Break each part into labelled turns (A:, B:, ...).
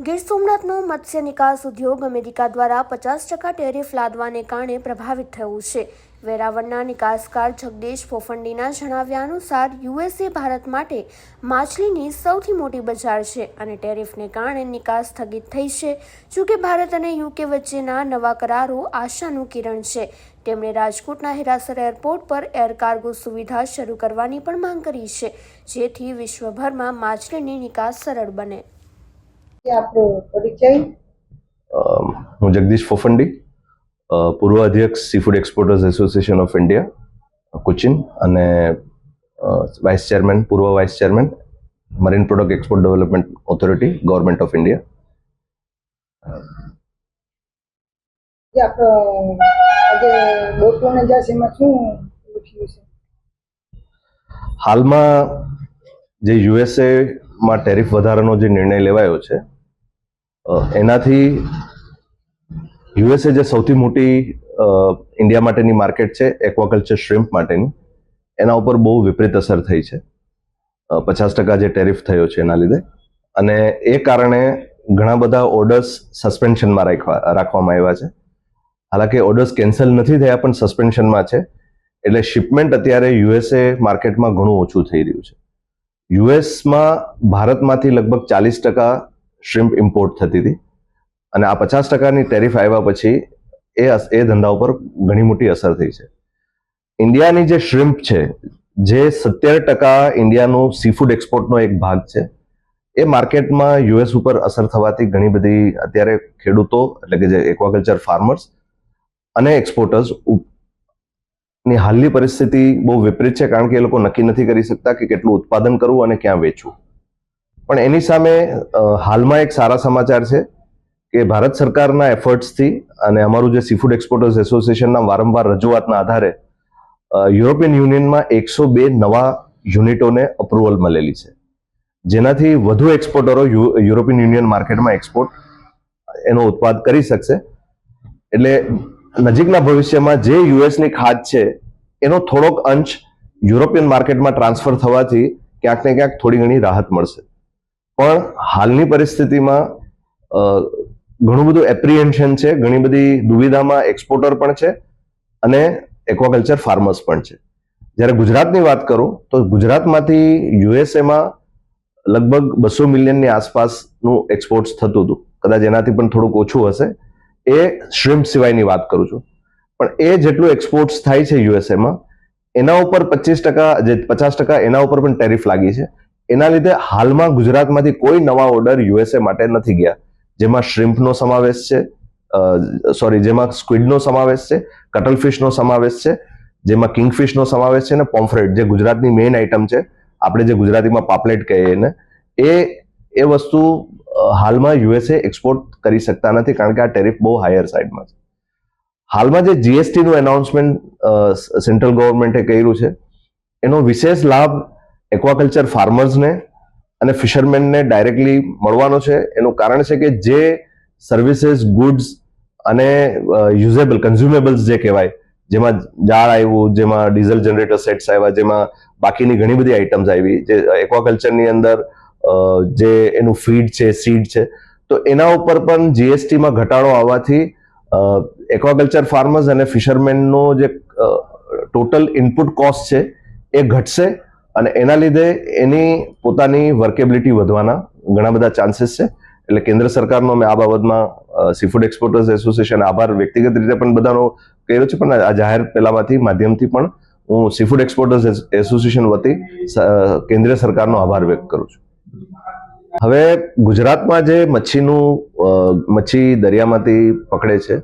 A: ગીર સોમનાથનો મત્સ્ય નિકાસ ઉદ્યોગ અમેરિકા દ્વારા પચાસ ટકા ટેરિફ લાદવાને કારણે પ્રભાવિત થયું છે. વેરાવળના નિકાસકાર જગદીશ ફોફંડીના જણાવ્યા અનુસાર, યુએસએ ભારત માટે માછલીની સૌથી મોટી બજાર છે અને ટેરિફને કારણે નિકાસ સ્થગિત થઈ છે. જોકે ભારત અને યુકે વચ્ચેના નવા કરારો આશાનું કિરણ છે. તેમણે રાજકોટના હિરાસર એરપોર્ટ પર એર કાર્ગો સુવિધા શરૂ કરવાની પણ માંગ કરી છે, જેથી વિશ્વભરમાં માછલીની નિકાસ સરળ બને.
B: આપણો પરિચય?
C: હું જગદીશ ફોફંડી પૂર્વ અધ્યક્ષ sea food exporters association of India Cochin અને વાઇસ ચેરમેન પૂર્વ vice chairman marine product export development authority government of India
B: આજે બોટલોને જશે એમાં શું લખ્યું છે?
C: હાલમાં જે યુએસએ માં ટેરિફ વધારાનો જે નિર્ણય લેવાયો છે એનાથી યુએસએ જે સૌથી મોટી ઇન્ડિયા માટેની માર્કેટ છે, એક્વાકલ્ચર શ્રિમ્પ માટેની, એના ઉપર બહુ વિપરીત અસર થઈ છે. પચાસ ટકા જે ટેરિફ થયો છે એના લીધે. અને એ કારણે ઘણા બધા ઓર્ડર્સ સસ્પેન્શનમાં રાખવા, રાખવામાં આવ્યા છે. હાલાકી ઓર્ડર્સ કેન્સલ નથી થયા, પણ સસ્પેન્શનમાં છે. એટલે શિપમેન્ટ અત્યારે યુએસએ માર્કેટમાં ઘણું ઓછું થઈ રહ્યું છે. યુએસમાં ભારતમાંથી લગભગ ચાલીસ ટકા શ્રિમ્પ ઇમ્પોર્ટ થતી હતી અને આ પચાસ ટકાની ટેરિફ આવ્યા પછી એ એ ધંધા ઉપર ઘણી મોટી અસર થઈ છે. ઇન્ડિયાની જે શ્રિમ્પ છે, જે સત્તર ટકા ઇન્ડિયાનું સીફૂડ એક્સપોર્ટનો એક ભાગ છે, એ માર્કેટમાં યુએસ ઉપર અસર થવાથી ઘણી બધી અત્યારે ખેડૂતો, એટલે કે જે એક્વાકલ્ચર ફાર્મર્સ અને એક્સપોર્ટર્સ ની હાલની પરિસ્થિતિ બહુ વિપરીત છે કારણ કે એ લોકો નક્કી નથી કરી શકતા કે કેટલું ઉત્પાદન કરવું અને ક્યાં વેચવું. પણ એની સામે હાલમાં એક સારા સમાચાર છે કે ભારત સરકારના એફર્ટ્સથી અને અમારું જે સીફૂડ એક્સપોર્ટર્સ એસોસિએશનના વારંવાર રજૂઆતના આધારે યુરોપિયન યુનિયનમાં એકસો બે નવા યુનિટોને અપ્રુવલ મળેલી છે. જેનાથી વધુ એક્સપોર્ટરો યુરોપિયન યુનિયન માર્કેટમાં એક્સપોર્ટ એનો ઉત્પાદ કરી શકશે. એટલે નજીકના ભવિષ્યમાં જે યુએસની ખાદ છે, એનો થોડોક અંશ યુરોપિયન માર્કેટમાં ટ્રાન્સફર થવાથી ક્યાંક ને ક્યાંક થોડી ઘણી રાહત મળશે. પણ હાલની પરિસ્થિતિમાં ઘણું બધું એપ્રિહેન્શન છે, ઘણી બધી દુવિધામાં એક્સપોર્ટર પણ છે અને એક્વાકલ્ચર ફાર્મર્સ પણ છે. જ્યારે ગુજરાતની વાત કરું, તો ગુજરાતમાંથી યુએસએમાં લગભગ બસો મિલિયનની આસપાસનું એક્સપોર્ટ્સ થતું હતું. કદાચ એનાથી પણ થોડુંક ઓછું હશે. એ શ્રિમ્પ સિવાયની વાત કરું છું. પણ એ જેટલું એક્સપોર્ટ્સ થાય છે યુએસએમાં એના ઉપર પચીસ ટકા જે પચાસ ટકા એના ઉપર પણ ટેરિફ લાગી છે. એના લીધે હાલમાં ગુજરાતમાંથી કોઈ નવા ઓર્ડર યુએસએ માટે નથી ગયા. જેમાં શ્રિમ્પનો સમાવેશ છે સોરી જેમાં સ્ક્વિડનો સમાવેશ છે કટલફિશનો સમાવેશ છે, જેમાં કિંગફિશનો સમાવેશ છે અને પોમ્ફ્રેટ જે ગુજરાતની મેઇન આઇટમ છે. આપણે જે ગુજરાતીમાં પાપલેટ કહીએ એને, એ એ વસ્તુ હાલમાં યુએસએ એક્સપોર્ટ કરી શકતા નથી કારણ કે આ ટેરિફ બહુ હાયર સાઈડમાં છે. હાલમાં જે જીએસટીનું એનાઉન્સમેન્ટ સેન્ટ્રલ ગવર્મેન્ટે કર્યું છે, એનો વિશેષ લાભ એક્વાકલ્ચર ફાર્મર્સને અને ફિશરમેનને ડાયરેક્ટલી મળવાનો છે. એનું કારણ છે કે જે સર્વિસીસ ગુડ્સ અને યુઝેબલ કન્ઝ્યુમેબલ્સ જે કહેવાય, જેમાં જાળ આવ્યું, જેમાં ડીઝલ જનરેટર સેટ્સ આવ્યા, જેમાં બાકીની ઘણી બધી આઇટમ્સ આવી, જે એક્વાકલ્ચરની અંદર જે એનું ફીડ છે સીડ છે. તો એના ઉપર પણ જીએસટીમાં ઘટાડો આવવાથી એક્વાકલ્ચર ફાર્મર્સ અને ફિશરમેનનો જે ટોટલ ઇનપુટ કોસ્ટ છે એ ઘટશે અને એના લીધે એની પોતાની વર્કેબિલિટી વધવાના ઘણા બધા ચાન્સીસ છે. એટલે કેન્દ્ર સરકારનો મેં આ બાબતમાં સીફૂડ એક્સપોર્ટર્સ એસોસિએશન આભાર વ્યક્તિગત રીતે પણ બધાનો કર્યો છે, પણ આ જાહેર પેલામાંથી માધ્યમથી પણ હું સીફૂડ એક્સપોર્ટર્સ એસોસિએશન વતી કેન્દ્ર સરકારનો આભાર વ્યક્ત કરું છું. હવે ગુજરાતમાં જે મચ્છીનું મચ્છી દરિયામાંથી પકડે છે,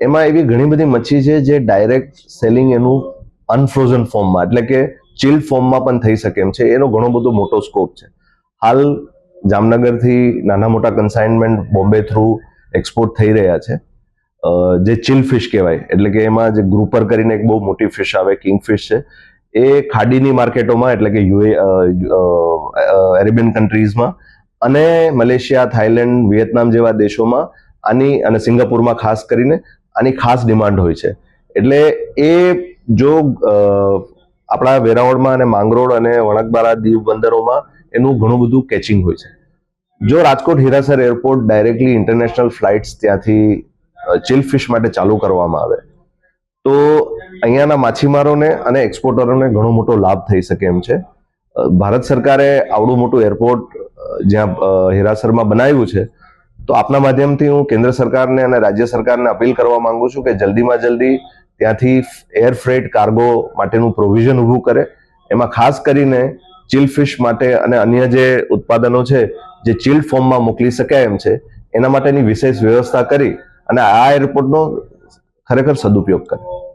C: એમાં એવી ઘણી બધી મચ્છી છે જે ડાયરેક્ટ સેલિંગ એનું અનફ્રોઝન ફોર્મમાં એટલે કે ચિલ્ડ ફોર્મમાં પણ થઈ શકે એમ છે. એનો ઘણો બધો મોટો સ્કોપ છે. હાલ જામનગરથી નાના મોટા કન્સાઇનમેન્ટ બોમ્બે થ્રુ એક્સપોર્ટ થઈ રહ્યા છે. જે ચિલ ફિશ કહેવાય, એટલે કે એમાં જે ગ્રુપર કરીને એક બહુ મોટી ફિશ આવે કિંગફિશ છે. એ ખાડીની માર્કેટોમાં, એટલે કે યુએ એરેબિયન કન્ટ્રીઝમાં અને મલેશિયા થાઈલેન્ડ વિયેતનામ જેવા દેશોમાં આની અને સિંગાપુરમાં ખાસ કરીને આની ખાસ ડિમાન્ડ હોય છે. એટલે એ જો આપણા વેરાવળમાં અને માંગરોળ અને વણકબારા દીવ બંદરોમાં એનું ઘણું બધું કેચિંગ હોય છે. જો Rajkot Hirasar airport directly international flights ત્યાંથી ચીલ ફિશ માટે ચાલુ કરવામાં આવે તો અહીંયાના માછીમારોને અને એક્સપોર્ટરોને ઘણો મોટો લાભ થઈ શકે એમ છે. ભારત સરકારે આવડું મોટું એરપોર્ટ જ્યાં હેરાસરમાં બનાવ્યું છે, તો આપના માધ્યમથી હું કેન્દ્ર સરકારને અને રાજ્ય સરકારને અપીલ કરવા માંગુ છું કે જલ્દીમાં જલ્દી ત્યાંથી એર ફ્રેટ કાર્ગો માટેનું પ્રોવિઝન ઊભું કરે. એમાં ખાસ કરીને ચીલ ફિશ માટે અને અન્ય જે ઉત્પાદનો છે, જે ચિલ્ડ ફોર્મમાં મોકલી શકાય એમ છે, એના માટેની વિશેષ વ્યવસ્થા કરી અને આ એરપોર્ટનો ખરેખર સદુપયોગ કરે.